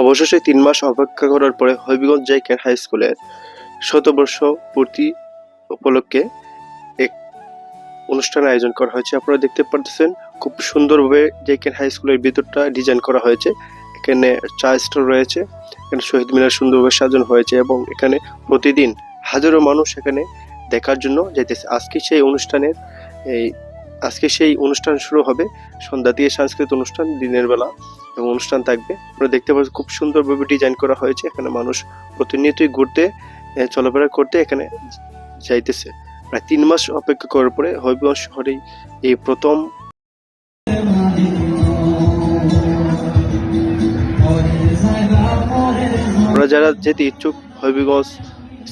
অবশেষে তিন মাস অপেক্ষা করার পরে হবিগঞ্জ জাইকেন হাই স্কুলের শতবর্ষ পূর্তি উপলক্ষে এক অনুষ্ঠান আয়োজন করা হয়েছে। আপনারা দেখতে পারতেছেন, খুব সুন্দরভাবে জাইকেন হাই স্কুলের ভিতরটা ডিজাইন করা হয়েছে। এখানে চা স্টল রয়েছে, এখানে শহীদ মিনার সুন্দরভাবে সাজানো হয়েছে এবং এখানে প্রতিদিন হাজারো মানুষ এখানে দেখার জন্য যাইতেছে। আজকে সেই অনুষ্ঠানের এই আজকে সেই অনুষ্ঠান শুরু হবে। সন্ধ্যা দিয়ে সাংস্কৃতিক অনুষ্ঠান, দিনের বেলা এবং অনুষ্ঠান থাকবে। আমরা দেখতে পাচ্ছেন খুব সুন্দরভাবে ডিজাইন করা হয়েছে। এখানে মানুষ প্রতিনিয়তই ঘুরতে চলাফেরা করতে এখানে যাইতেছে। প্রায় তিন মাস অপেক্ষা করার পরে হবিগঞ্জ শহরেই এই প্রথম আমরা যারা যেতে ইচ্ছুক, হবিগঞ্জ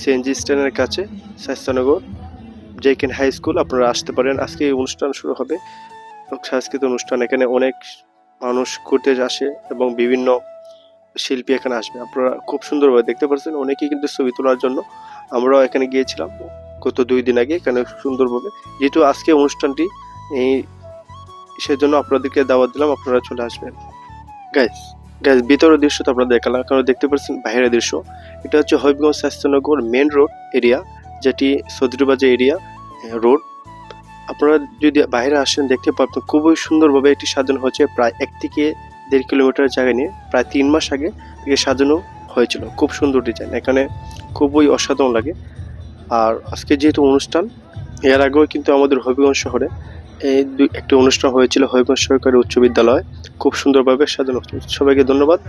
সিএনজি স্ট্যান্ডের কাছে, স্বাস্থ্যনগর জেকেন হাই স্কুল আপনারা আসতে পারেন। আজকে এই অনুষ্ঠান শুরু হবে। সাংস্কৃতিক অনুষ্ঠান, এখানে অনেক মানুষ ঘুরতে আসে এবং বিভিন্ন শিল্পী এখানে আসবে। আপনারা খুব সুন্দরভাবে দেখতে পাচ্ছেন অনেকেই কিন্তু ছবি তোলার জন্য। আমরাও এখানে গিয়েছিলাম গত দুই দিন আগে এখানে সুন্দরভাবে। যেহেতু আজকে অনুষ্ঠানটি, এই সেজন্য আপনাদেরকে দাওয়াত দিলাম, আপনারা চলে আসবেন। গাইস গাইস ভিতরের দৃশ্য তো আপনারা দেখালাম। আপনারা দেখতে পাচ্ছেন বাইরের দৃশ্য। এটা হচ্ছে Habiganj Swasthyanagar main road area যেটি সদরবাজার এরিয়া রোড। আপনারা যদি বাইরে আসেন, দেখতে পাবেন খুবই সুন্দরভাবে এটি সাজানো হয়েছে প্রায় এক থেকে দেড় কিলোমিটার জায়গা নিয়ে। প্রায় তিন মাস আগে এটি সাজানো হয়েছিল। খুব সুন্দর ডিজাইন। এখানে খুবই অসাধারণ লাগে। আর আজকে যেহেতু অনুষ্ঠান, এর আগেও কিন্তু আমাদের হবিগঞ্জ শহরে এই একটি অনুষ্ঠান হয়েছিল হবিগঞ্জ সরকারি উচ্চ বিদ্যালয়। খুব সুন্দরভাবে সাজানো সবাইকে ধন্যবাদ।